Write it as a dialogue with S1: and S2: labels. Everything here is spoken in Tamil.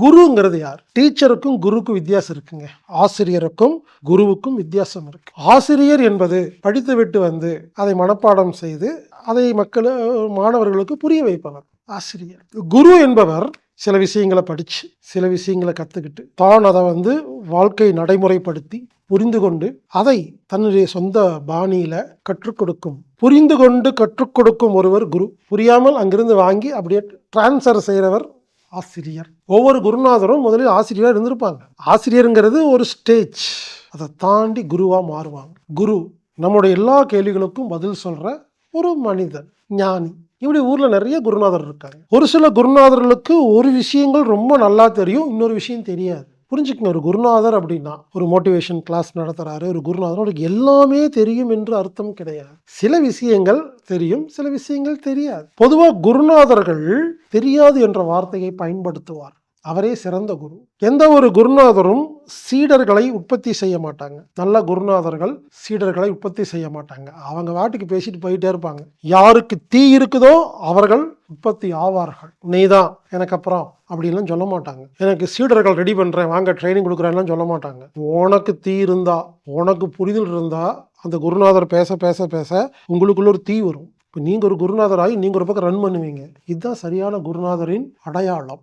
S1: குருங்கிறது யார்? டீச்சருக்கும் குருவுக்கும் வித்தியாசம் இருக்குங்க. ஆசிரியருக்கும் குருவுக்கும் வித்தியாசம் இருக்கு. ஆசிரியர் என்பது படித்துவிட்டு வந்து அதை மனப்பாடம் செய்து அதை மக்கள் மாணவர்களுக்கு புரிய வைப்பவர் ஆசிரியர். குரு என்பவர் சில விஷயங்களை படித்து சில விஷயங்களை கற்றுக்கிட்டு தான் அதை வந்து வாழ்க்கை நடைமுறைப்படுத்தி புரிந்து கொண்டு அதை தன்னுடைய சொந்த பாணியில் கற்றுக் கொடுக்கும். புரிந்து கொண்டு கற்றுக் கொடுக்கும் ஒருவர் குரு. புரியாமல் அங்கிருந்து வாங்கி அப்படியே டிரான்ஸ்ஃபர் செய்கிறவர் ஆசிரியர். ஒவ்வொரு குருநாதரும் முதலில் ஆசிரியராக இருந்திருப்பாங்க. ஆசிரியருங்கிறது ஒரு ஸ்டேஜ் அதை தாண்டி குருவாக மாறுவாங்க. குரு நம்முடைய எல்லா கேள்விகளுக்கும் பதில் சொல்கிற ஒரு மனிதன் ஞானி. இப்படி ஊரில் நிறைய குருநாதர் இருக்காங்க. ஒரு சில குருநாதர்களுக்கு ஒரு விஷயங்கள் ரொம்ப நல்லா தெரியும் இன்னொரு விஷயம் தெரியாது. புரிஞ்சுக்கங்க. ஒரு குருநாதர் அப்படின்னா ஒரு மோட்டிவேஷன் கிளாஸ் நடத்துகிறாரு ஒரு குருநாதர் அவருக்கு எல்லாமே தெரியும் என்று அர்த்தம் கிடையாது. சில விஷயங்கள் தெரியும் சில விஷயங்கள் தெரியாது. பொதுவாக குருநாதர்கள் தெரியாது என்ற வார்த்தையை பயன்படுத்துவார் அவரே சிறந்த குரு. எந்த ஒரு குருநாதரும் சீடர்களை உற்பத்தி செய்ய மாட்டாங்க. நல்ல குருநாதர்கள் சீடர்களை உற்பத்தி செய்ய மாட்டாங்க. அவங்க வாட்டுக்கு பேசிட்டு போயிட்டே இருப்பாங்க. யாருக்கு தீ இருக்குதோ அவர்கள் உற்பத்தி ஆவார்கள். நீதான் எனக்கு அப்புறம் அப்படின்லாம் சொல்ல மாட்டாங்க. எனக்கு சீடர்கள் ரெடி பண்ணுறேன் வாங்க ட்ரைனிங் கொடுக்குறேன்லாம் சொல்ல மாட்டாங்க. உனக்கு தீ இருந்தா உனக்கு புரிதல் இருந்தா அந்த குருநாதர் பேச பேச பேச உங்களுக்குள்ள ஒரு தீ வரும். இப்போ நீங்கள் ஒரு குருநாதராகி நீங்கள் ஒரு பக்கம் ரன் பண்ணுவீங்க. இதுதான் சரியான குருநாதரின் அடையாளம்.